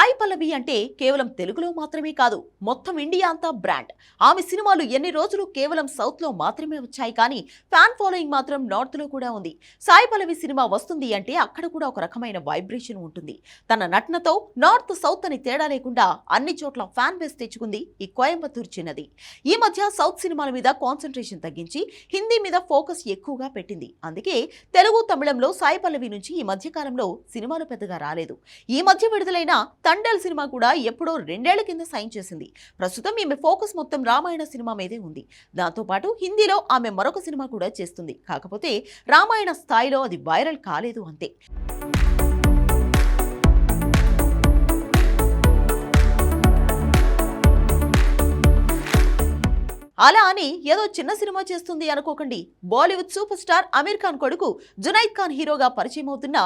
సాయి పల్లవి అంటే కేవలం తెలుగులో మాత్రమే కాదు మొత్తం ఇండియా అంతా బ్రాండ్. ఆమె సినిమాలు ఎన్ని రోజులు కేవలం సౌత్లో మాత్రమే వచ్చాయి కానీ ఫ్యాన్ ఫాలోయింగ్ మాత్రం నార్త్లో కూడా ఉంది. సాయి పల్లవి సినిమా వస్తుంది అంటే అక్కడ కూడా ఒక రకమైన వైబ్రేషన్ ఉంటుంది. తన నటనతో నార్త్ సౌత్ అని తేడా లేకుండా అన్ని చోట్ల ఫ్యాన్ బేస్ తెచ్చుకుంది ఈ కోయంబత్తూరు చిన్నది. ఈ మధ్య సౌత్ సినిమాల మీద కాన్సన్ట్రేషన్ తగ్గించి హిందీ మీద ఫోకస్ ఎక్కువగా పెట్టింది. అందుకే తెలుగు తమిళంలో సాయి పల్లవి నుంచి ఈ మధ్య కాలంలో సినిమాలు పెద్దగా రాలేదు. ఈ మధ్య విడుదలైన తండల్ సినిమా కూడా ఎప్పుడో రెండేళ్ళ కింద సైన్ చేసింది. ప్రస్తుతం ఈమె ఫోకస్ మొత్తం రామాయణ సినిమా మీదే ఉంది. దాంతోపాటు హిందీలో ఆమె మరొక సినిమా కూడా చేస్తుంది. కాకపోతే రామాయణ స్థాయిలో అది వైరల్ కాలేదు అంతే. అలా అని ఏదో చిన్న సినిమా చేస్తుంది అనుకోకండి. బాలీవుడ్ సూపర్ స్టార్ అమీర్ ఖాన్ కొడుకు జునైద్ ఖాన్ హీరోగా పరిచయం అవుతున్న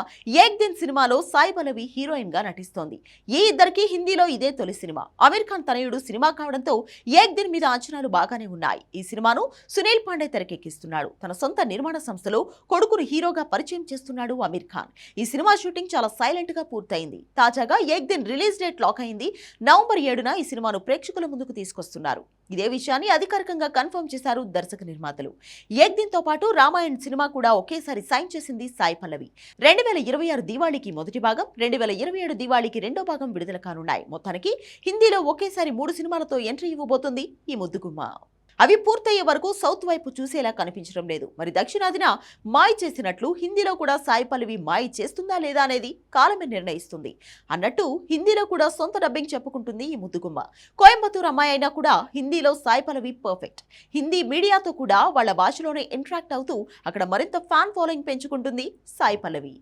ఏక్ దిన్ సినిమాలో సాయి పల్లవి హీరోయిన్గా నటిస్తోంది. ఈ ఇద్దరికి హిందీలో ఇదే తొలి సినిమా. అమీర్ ఖాన్ తనయుడు సినిమా కావడంతో ఏక్ దిన్ మీద అంచనాలు బాగానే ఉన్నాయి. ఈ సినిమాను సునీల్ పాండే తెరకెక్కిస్తున్నాడు. తన సొంత నిర్మాణ సంస్థలో కొడుకును హీరోగా పరిచయం చేస్తున్నాడు అమీర్ ఖాన్. ఈ సినిమా షూటింగ్ చాలా సైలెంట్గా పూర్తయింది. తాజాగా Ek Din release date lock అయింది. నవంబర్ ఏడున ఈ సినిమాను ప్రేక్షకుల ముందుకు తీసుకొస్తున్నారు. ఇదే విషయాన్ని అధికారికంగా కన్ఫర్మ్ చేశారు దర్శక నిర్మాతలు. ఏక్ పాటు రామాయణ్ సినిమా కూడా ఒకేసారి సైన్ చేసింది సాయి పల్లవి. రెండు వేల ఇరవై ఆరు దివాళీకి మొదటి భాగం రెండు వేల ఇరవై ఏడు దివాళీకి రెండో భాగం విడుదల కానున్నాయి. మొత్తానికి హిందీలో ఒకేసారి మూడు సినిమాలతో ఎంట్రీ ఇవ్వబోతుంది ఈ ముద్దుగుమ్మ. అవి పూర్తయ్యే వరకు సౌత్ వైపు చూసేలా కనిపించడం లేదు. మరి దక్షిణాదిన మాయ్ చేసినట్లు హిందీలో కూడా సాయి పల్లవి మాయ్ చేస్తుందా లేదా అనేది కాలమే నిర్ణయిస్తుంది. అన్నట్టు హిందీలో కూడా సొంత డబ్బింగ్ చెప్పుకుంటుంది ఈ ముద్దుగుమ్మ. కోయంబత్తూరు అమ్మాయి అయినా కూడా హిందీలో సాయి పల్లవి పర్ఫెక్ట్ హిందీ మీడియాతో కూడా వాళ్ళ భాషలోనే ఇంటరాక్ట్ అవుతూ అక్కడ మరింత ఫ్యాన్ ఫాలోయింగ్ పెంచుకుంటుంది సాయి పల్లవి.